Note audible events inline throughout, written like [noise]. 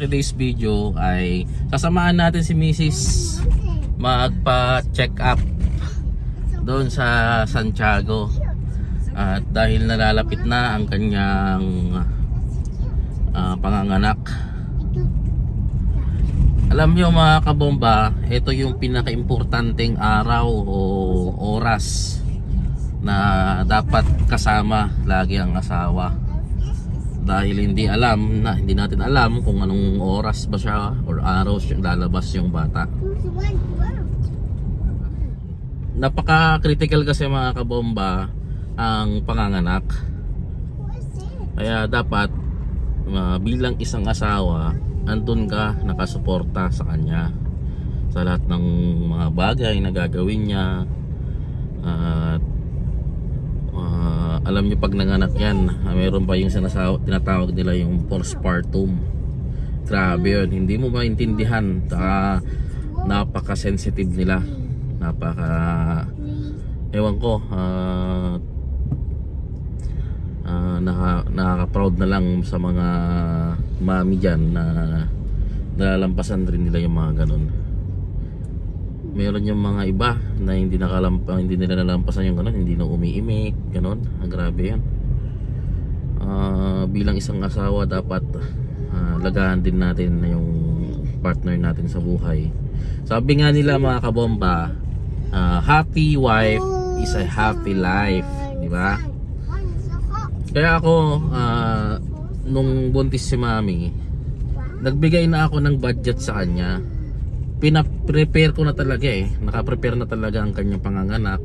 today's video ay sasamahan natin si Mrs. magpa-check up doon sa Santiago. At dahil nalalapit na ang kanyang ah, panganganak. Alam niyo mga kabomba, ito yung pinaka-importanteng araw o oras na dapat kasama lagi ang asawa dahil hindi alam na hindi natin alam kung anong oras ba siya or araw siya lalabas yung bata. Napaka critical kasi mga kabomba ang panganganak. Kaya dapat uh, bilang isang asawa andun ka nakasuporta sa kanya. Sa lahat ng mga bagay na gagawin niya at Ah, alam niyo pag nanganak yan, ah, meron pa yung sinasaw, tinatawag nila yung postpartum. Grabe yun, hindi mo maintindihan. Saka napaka-sensitive nila. Napaka ewan ko, ah, naka, nakaka-proud na lang sa mga mami dyan na nalalampasan rin nila yung mga ganun meron yung mga iba na hindi nakalampa hindi nila nalampasan yung ganun hindi na umiimik ganun. Ah, grabe yan Ah, bilang isang asawa dapat ah, lagahan din natin yung partner natin sa buhay. Sabi nga nila mga kabomba ah, happy wife is a happy life di ba? Kaya ako ah, nung buntis si mami nagbigay na ako ng budget sa kanya pina-prepare ko na talaga eh. Naka-prepare na talaga ang kanyang panganganak,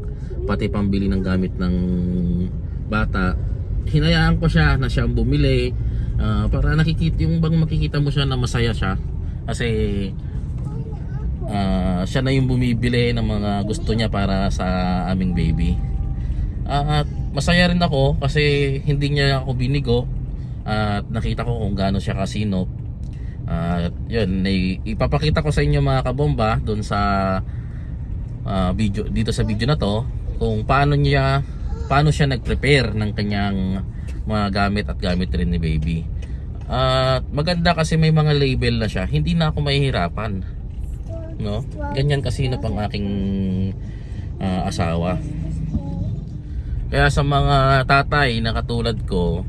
pati pambili ng gamit ng bata. Hinayaan ko siya na siya ang bumili ah, para nakikita yung bang makikita mo siya na masaya siya. Kasi ah, siya na yung bumibili ng mga gusto niya para sa aming baby. Ah, At masaya rin ako kasi hindi niya ako binigo at nakita ko kung gaano siya kasinop at yun, may, ipapakita ko sa inyo mga kabomba doon sa ah, video dito sa video na to kung paano niya paano siya nag-prepare ng kanyang mga gamit at gamit rin ni baby. At maganda kasi may mga label na siya. Hindi na ako mahihirapan. No? Ganyan kasi na pang aking ah, asawa. Kaya sa mga tatay na katulad ko,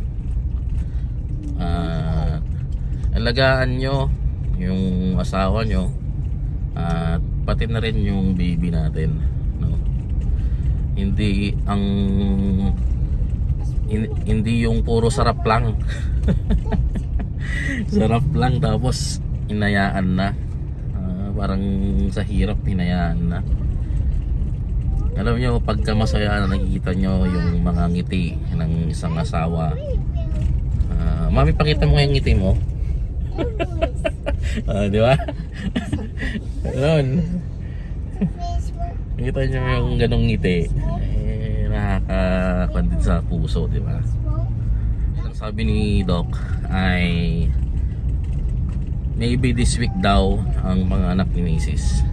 ah, alagaan nyo yung asawa nyo at pati na rin yung baby natin no? hindi ang hin- hindi yung puro sarap lang. [laughs] Sarap lang tapos hinayaan na. Ah, parang sa hirap hinayaan na. Alam nyo pagka masaya na nakikita nyo yung mga ngiti ng isang asawa Ah, mami pakita mo yung ngiti mo Ah, di ba? Ganun. Nakita nyo yung ganong ngiti. Eh, nakaka-condit sa puso, di ba? Ang sabi ni Doc ay maybe this week daw ang mga anak ni Mrs.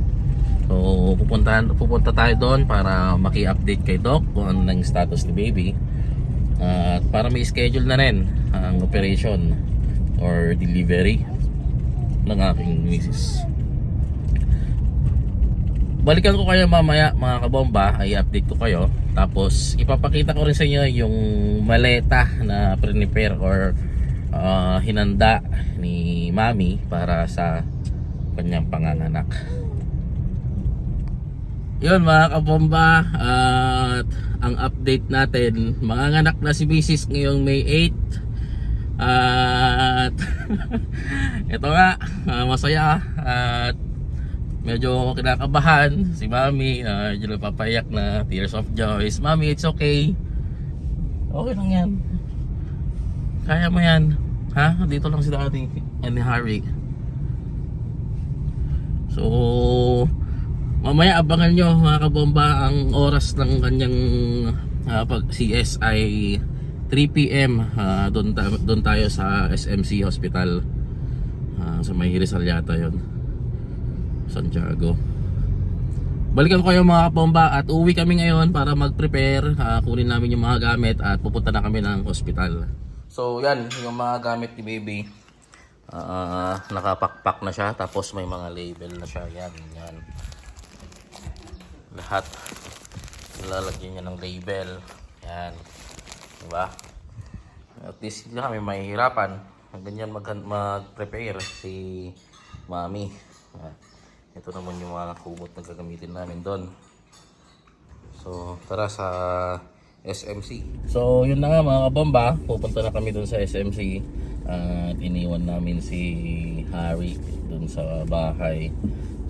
So, pupunta, pupunta tayo doon para maki-update kay Doc kung ano ng status ni baby. At para may schedule na rin ang operation or delivery ng aking misis. Balikan ko kayo mamaya mga kabomba, ay update ko kayo. Tapos ipapakita ko rin sa inyo yung maleta na prepare or ah, hinanda ni mami para sa kanyang panganganak. Yun mga kabomba at ang update natin, manganganak na si Mrs. ngayong May 8 at [laughs] ito nga, ah, masaya at medyo kinakabahan si Mami, uh, medyo napapayak na tears of joy. Mami, it's okay. Okay lang yan. Kaya mo yan. Ha? Dito lang sila ating and Harry. So, mamaya abangan nyo mga kabomba ang oras ng kanyang ah, pag CSI 3pm uh, doon, ta- doon tayo sa SMC Hospital Ah, sa may Rizal yata yon Santiago balikan ko kayo mga kabomba at uwi kami ngayon para mag-prepare Ah, kunin namin yung mga gamit at pupunta na kami ng hospital so yan yung mga gamit ni baby Ah, nakapakpak na siya tapos may mga label na siya. Yan, yan. Lahat lalagyan niya ng label. Yan. Diba? At least hindi kami mahihirapan. Ganyan mag mag-prepare si Mami. Ito naman yung mga kumot na gagamitin namin doon. So, tara sa SMC. So, yun na nga mga kabomba. Pupunta na kami doon sa SMC. At iniwan namin si Harry doon sa bahay.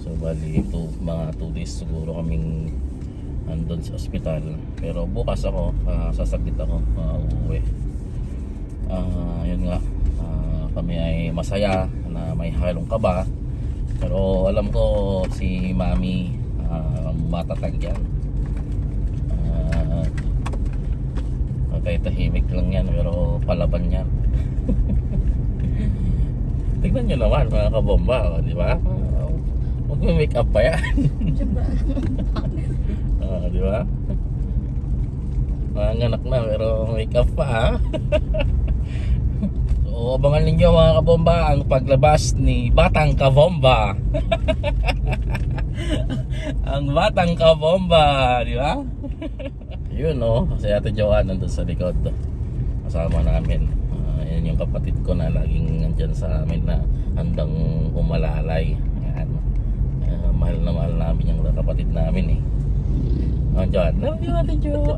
So, bali, ito, mga 2 days siguro kaming andun sa ospital. Pero bukas ako, uh, sasaglit ako, uh, uuwi. Ah, yun nga, ah, kami ay masaya na may halong kaba. Pero alam ko si Mami uh, matatag yan. Ah, uh, tahimik lang yan pero palaban yan. [laughs] Tignan nyo naman mga kabomba, oh, di ba? Uh, Mag-make up pa yan. [laughs] Ah, di ba? Mga anak na pero make up pa ha. [laughs] so, abangan ninyo mga kabomba ang paglabas ni Batang Kabomba. [laughs] ang Batang Kabomba, di ba? [laughs] Yun no, si Ate Joanne nandun sa likod. Kasama namin. Ah, yan yung kapatid ko na laging nandyan sa amin na handang umalalay. Yan. Ah, mahal na mahal namin yung kapatid namin eh. Oh, John. Love you, Ate Jo.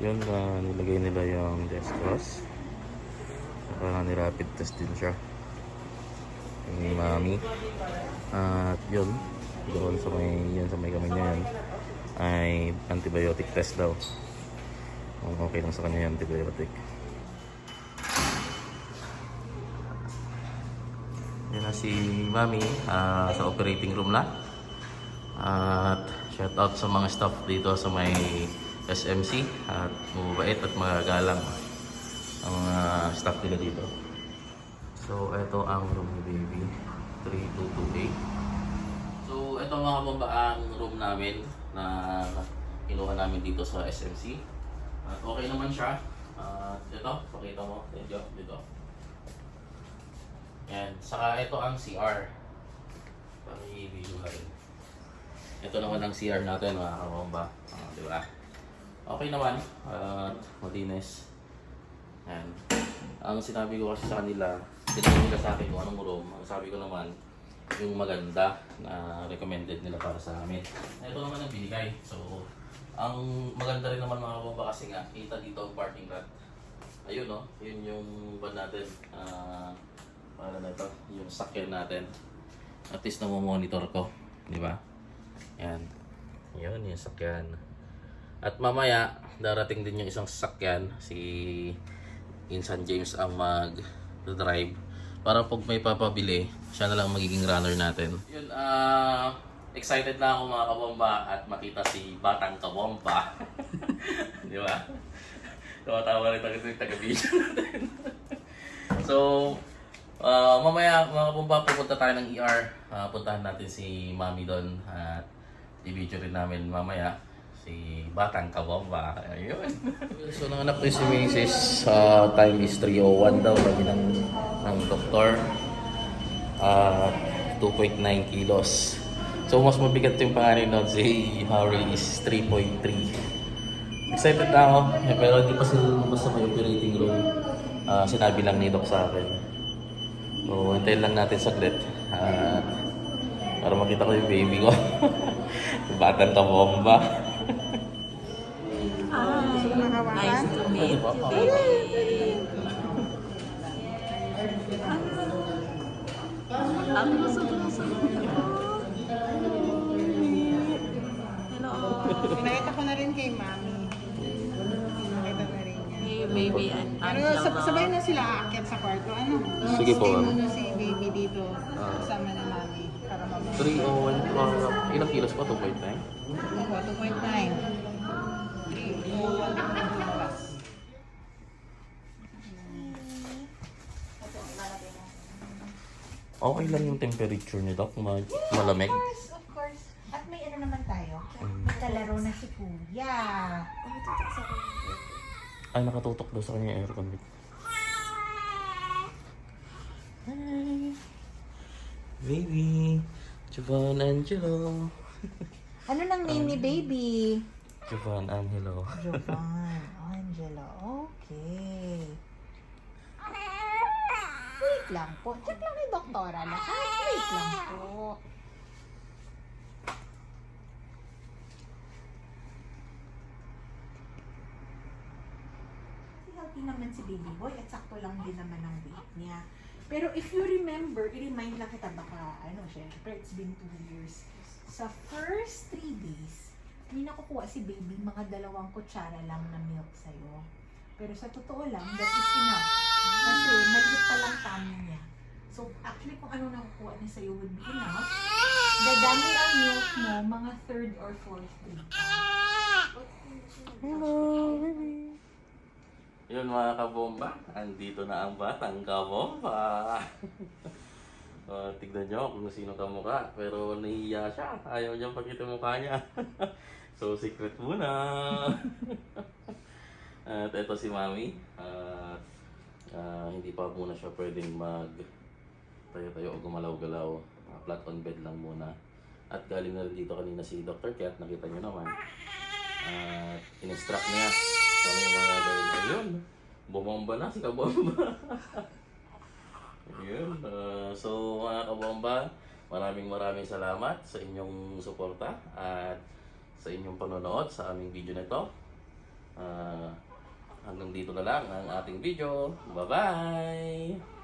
Yun na nilagay nila yung Deskos. Saka nirapid test din siya. Yung mami. At yun. Doon sa may, yun sa may kamay niya yan. Ay antibiotic test daw. Okay lang sa kanya yung antibiotic. Yan na si Mami ah, sa operating room na. At shout out sa mga staff dito sa may SMC at mabait at magagalang ang mga staff nila dito. So ito ang room ni baby 3228. So ito mga bomba ang room namin na kinuha namin dito sa SMC. At okay naman siya. At ito, pakita mo. Dito, dito. Yan. Saka ito ang CR. Rin. Ito naman ang CR natin mga kabomba. Ah, di ba? Okay naman. At malinis. Yan. Ang sinabi ko kasi sa kanila, tinanong nila sa akin kung anong room. Ang sabi ko naman, yung maganda na recommended nila para sa amin. Ito naman ang binigay. So, ang maganda rin naman mga kabomba kasi nga, kita dito ang parking lot. Ayun no, yun yung ban natin. Ah, para na ito, yung sakyan natin. At least monitor ko, di ba? Yan. Yun, yung sakyan. At mamaya, darating din yung isang sasakyan, si Insan James ang mag-drive. Para pag may papabili, siya na lang magiging runner natin. Yun, ah... excited na ako mga kabomba at makita si Batang Kabomba. [laughs] Di ba? Tumatawa rin taga taga-video natin. [laughs] so, ah, mamaya mga kabomba, pupunta tayo ng ER. Ah, puntahan natin si Mami doon at i-video rin namin mamaya si Batang Kabomba. Ayun. [laughs] so, nanganak ko si Mrs. sa time is 3.01 daw sabi ng, ng doktor. Ah, 2.9 kilos. So, mas mabigat yung panganin nun. Si Harry is 3.3. Excited na ako. Eh, pero hindi pa sila lumabas sa may operating room. Ah, sinabi lang ni Doc sa akin. So, hintayin lang natin saglit. At para makita ko yung baby ko. [laughs] Batang kabomba. Nice to meet you, baby. Ang gusto-gusto ko. Hello. Baby. And Pero Angela. sab- sabay na sila aakyat sa kwarto. Ano? Sige po, Stay ma'am. muna si baby dito. Ah. Kasama na mami. Para mababa. 301, uh, ilang kilos pa? 2.9? Ako, 2.9. 3.01 ang lumabas. Okay lang yung temperature ni Doc, ma- malamig. Of course, of course. At may ano naman tayo. May kalaro na si Kuya. Ay, nakatutok daw sa kanya aircon. Hi! Baby! Jovan Angelo! Ano nang name ni baby? Jovan Angelo. Jovan Angela. Okay. Wait lang po. Check lang ni Doktora lahat. Wait lang po. Healthy naman si baby boy at sakto lang din naman ang weight niya. Pero if you remember, i-remind lang kita baka, ano, syempre, it's been two years. Sa first three days, may nakukuha si baby mga dalawang kutsara lang na milk sa'yo. Pero sa totoo lang, that is enough. Kasi maliit pa lang tummy niya. So, actually, kung ano nakukuha niya sa'yo would be enough. Dadami ang milk mo mga third or fourth day. Yun mga kabomba, andito na ang batang kabomba. uh, [laughs] tignan nyo kung sino ka mukha, pero nahiya siya. Ayaw niya pakita mukha niya. [laughs] so, secret muna. [laughs] At ito si Mami. At ah, hindi pa muna siya pwedeng mag tayo-tayo o gumalaw-galaw. Ah, flat on bed lang muna. At galing na rin dito kanina si Dr. Kat, nakita nyo naman. At in-instruct niya yung mga. Ayun, bumomba na si Kabomba. Ayun, ah, so mga Kabomba, maraming maraming salamat sa inyong suporta at sa inyong panonood sa aming video na ito. Ah, hanggang dito na lang ang ating video. Bye-bye!